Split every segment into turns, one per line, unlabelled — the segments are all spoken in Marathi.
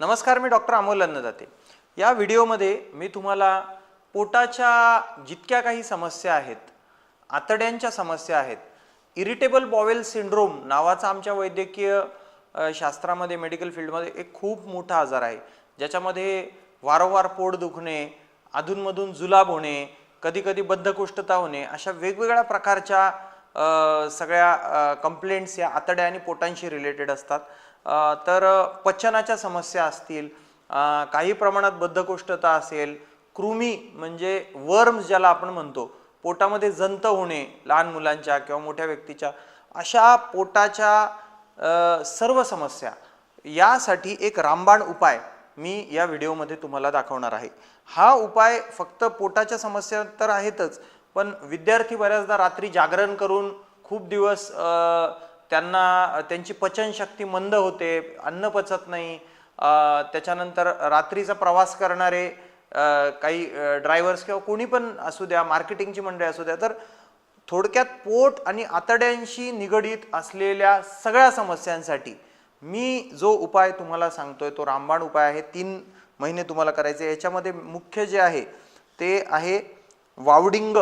नमस्कार मी डॉक्टर अमोल अन्नदाते. या व्हिडिओमध्ये मी तुम्हाला पोटाच्या जितक्या काही समस्या आहेत आतड्यांच्या समस्या आहेत इरिटेबल बॉवेल सिंड्रोम नावाचा आमच्या वैद्यकीय शास्त्रामध्ये मेडिकल फील्डमध्ये एक खूप मोठा आजार आहे. ज्याच्यामध्ये वारंवार पोट दुखणे अधूनमधून जुलाब होणे कधीकधी बद्धकोष्ठता होणे अशा वेगवेगळ्या प्रकारच्या सगळ्या कंप्लेंट्स या आतड्या आणि पोटांशी रिलेटेड असतात. तर पचनाच्या समस्या असतील काही प्रमाणात बद्धकोष्ठता असेल कृमी म्हणजे वर्म्स ज्याला आपण म्हणतो पोटामध्ये जंत होणे लहान मुलांच्या किंवा मोठ्या व्यक्तीच्या अशा पोटाच्या सर्व समस्या यासाठी एक रामबाण उपाय मी या व्हिडिओमध्ये तुम्हाला दाखवणार आहे. हा उपाय फक्त पोटाच्या समस्या तर आहेतच पण विद्यार्थी बऱ्याचदा रात्री जागरण करून खूप दिवस त्यांना त्यांची पचनशक्ती मंद होते अन्न पचत नाही. त्याच्यानंतर रात्रीचा प्रवास करणारे काही ड्रायव्हर्स किंवा कोणी पण असू द्या मार्केटिंगची मंडळी असू द्या तर थोडक्यात पोट आणि आतड्यांशी निगडीत असलेल्या सगळ्या समस्यांसाठी मी जो उपाय तुम्हाला सांगतोय तो रामबाण उपाय आहे. तीन महिने तुम्हाला करायचे. याच्यामध्ये मुख्य जे आहे ते आहे वावडिंग.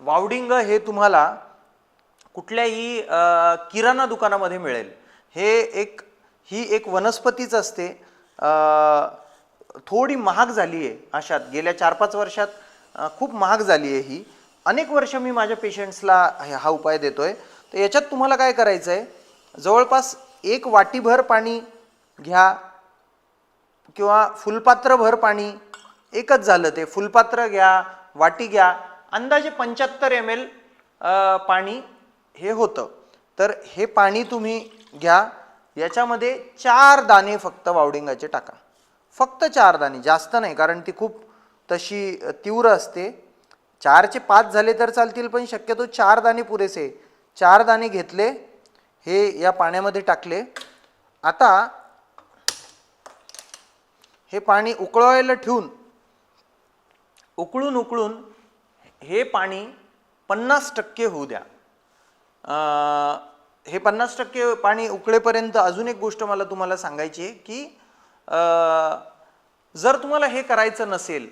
वावडिंग हे तुम्हाला कुठल्याही किराणा दुकानामध्ये मिळेल. हे एक ही एक वनस्पतीच असते. थोडी महाग झाली आहे अशात. गेल्या चार पाच वर्षात खूप महाग झाली आहे ही. अनेक वर्ष मी माझ्या पेशंट्सला हा उपाय देतो आहे तर याच्यात तुम्हाला काय करायचं आहे जवळपास एक वाटीभर पाणी घ्या किंवा फुलपात्रभर पाणी एकच झालं ते. फुलपात्र घ्या वाटी घ्या. अंदाजे पंच्याहत्तर एम एल पाणी हे होतं. तर हे पाणी तुम्ही घ्या. याच्यामध्ये चार दाणे फक्त वावडिंगाचे टाका. फक्त चार दाणे जास्त नाही कारण ती खूप तशी तीव्र असते. चारचे पाच झाले तर चालतील पण शक्यतो चार दाणे पुरेसे. चार दाणे घेतले हे या पाण्यामध्ये टाकले. आता हे पाणी उकळवायला ठेवून उकळून उकळून हे पाणी पन्नास टक्के होऊ द्या. हे पन्नास टक्के पाणी उकळेपर्यंत अजून एक गोष्ट मला तुम्हाला सांगायची आहे की जर तुम्हाला हे करायचं नसेल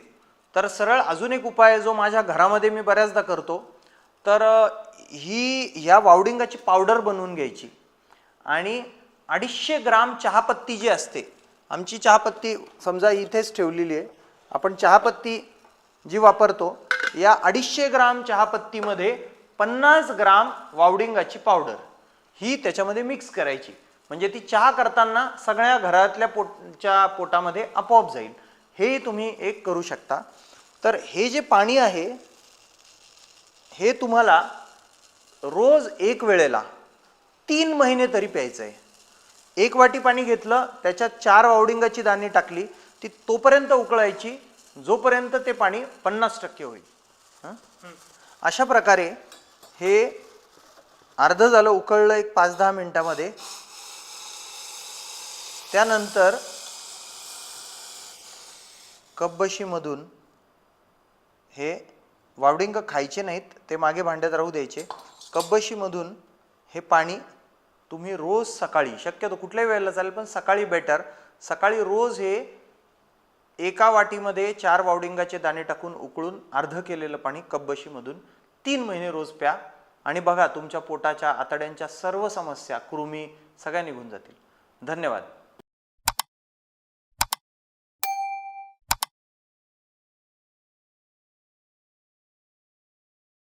तर सरळ अजून एक उपाय जो माझ्या घरामध्ये मी बऱ्याचदा करतो. तर ही ह्या वावडिंगाची पावडर बनवून घ्यायची. आणि अडीचशे ग्राम चहापत्ती जी असते आमची चहापत्ती समजा इथेच ठेवलेली आहे. आपण चहापत्ती जी वापरतो या अडीचशे ग्राम चहापत्तीमध्ये पन्नास ग्राम वावडिंगाची पावडर ही त्याच्यामध्ये मिक्स करायची. म्हणजे ती चहा करताना सगळ्या घरातल्या पोटच्या पोटामध्ये आपोआप जाईल. हे तुम्ही एक करू शकता. तर हे जे पाणी आहे हे तुम्हाला रोज एक वेळेला तीन महिने तरी प्यायचं आहे एक वाटी पाणी घेतलं त्याच्यात चार वावडिंगाची दाणी टाकली ती तोपर्यंत उकळायची जोपर्यंत ते पाणी पन्नास टक्के होईल. अशा प्रकारे हे अर्ध झालं उकळलं एक पाच दहा मिनटामध्ये. त्यानंतर कपबशीमधून हे वावडिंग खायचे नाहीत ते मागे भांड्यात राहू द्यायचे. कपबशीमधून हे पाणी तुम्ही रोज सकाळी शक्यतो कुठल्याही वेळेला चालेल पण सकाळी बेटर सकाळी रोज हे एका वाटीमध्ये चार वावडिंगाचे दाणे टाकून उकळून अर्ध केलेलं पाणी कपबशीमधून तीन महिने रोज प्या. आणि बघा तुमच्या पोटाच्या आतड्यांच्या सर्व समस्या कृमी सगळ्या निघून जातील. धन्यवाद.